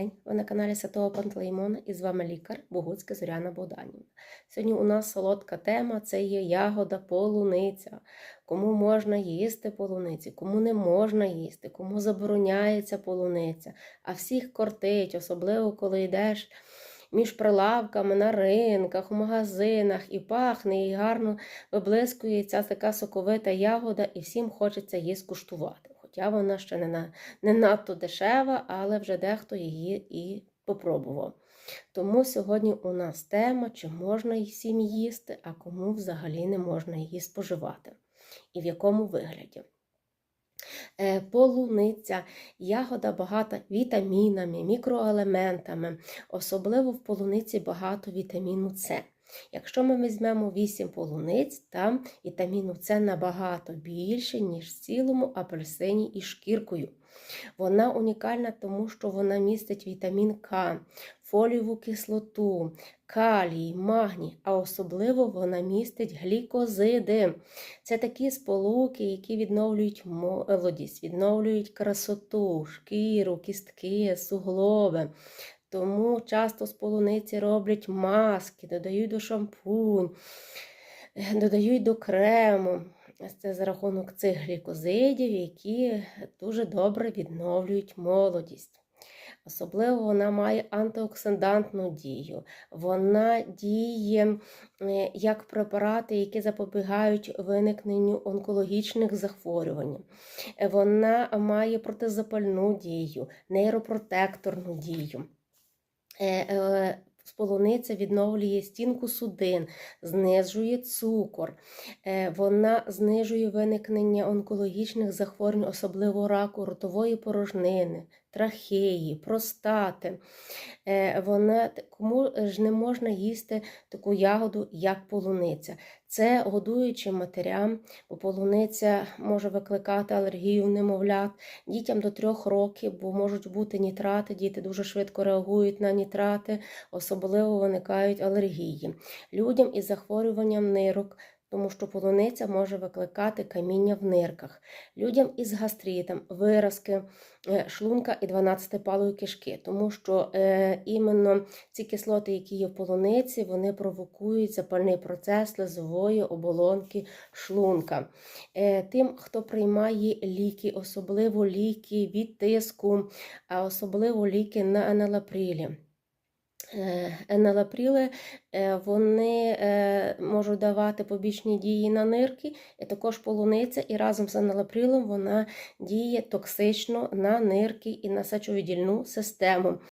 день. Ви на каналі Святого Пантелеймона і з вами лікар Богуцька Зоряна Богданівна. Сьогодні у нас солодка тема це є ягода полуниця. Кому можна їсти полуниці, кому не можна їсти, кому забороняється полуниця, а всіх кортить, особливо коли йдеш. Між прилавками на ринках, у магазинах і пахне, і гарно виблискує ця така соковита ягода, і всім хочеться її скуштувати. Хоча вона ще не, на, не надто дешева, але вже дехто її і попробував. Тому сьогодні у нас тема, чи можна її всім їсти, а кому взагалі не можна її споживати. І в якому вигляді. Е, Полуниця, ягода багата вітамінами, мікроелементами, особливо в полуниці багато вітаміну С. Якщо ми візьмемо 8 полуниць, там вітаміну С набагато більше, ніж в цілому апельсині із шкіркою. Вона унікальна, тому що вона містить вітамін К, фолієву кислоту, калій, магній, а особливо вона містить глікозиди. Це такі сполуки, які відновлюють молодість, відновлюють красоту, шкіру, кістки, суглоби. Тому часто з полуниці роблять маски, додають до шампунь, додають до крему. Це за рахунок цих глікозидів, які дуже добре відновлюють молодість. Особливо вона має антиоксидантну дію. Вона діє е, як препарати, які запобігають виникненню онкологічних захворювань. Вона має протизапальну дію, нейропротекторну дію. Е, Полуниця відновлює стінку судин, знижує цукор, вона знижує виникнення онкологічних захворювань, особливо раку ротової порожнини, трахеї, простати. Вона, Кому ж не можна їсти таку ягоду, як полуниця. Це годуючим матерям, бо полуниця може викликати алергію немовлят дітям до трьох років, бо можуть бути нітрати, діти дуже швидко реагують на нітрати, особливо виникають алергії. Людям із захворюванням нирок. Тому що полуниця може викликати каміння в нирках, людям із гастритом, виразки шлунка і 12-палої кишки, тому що е, іменно ці кислоти, які є в полуниці, вони провокують запальний процес слизової оболонки шлунка. Е, тим, хто приймає ліки, особливо ліки від тиску, а особливо ліки на енелаприлі. Енелапріли вони е, можуть давати побічні дії на нирки, і також полуниця, і разом з енелапрілом вона діє токсично на нирки і на сечовидільну систему.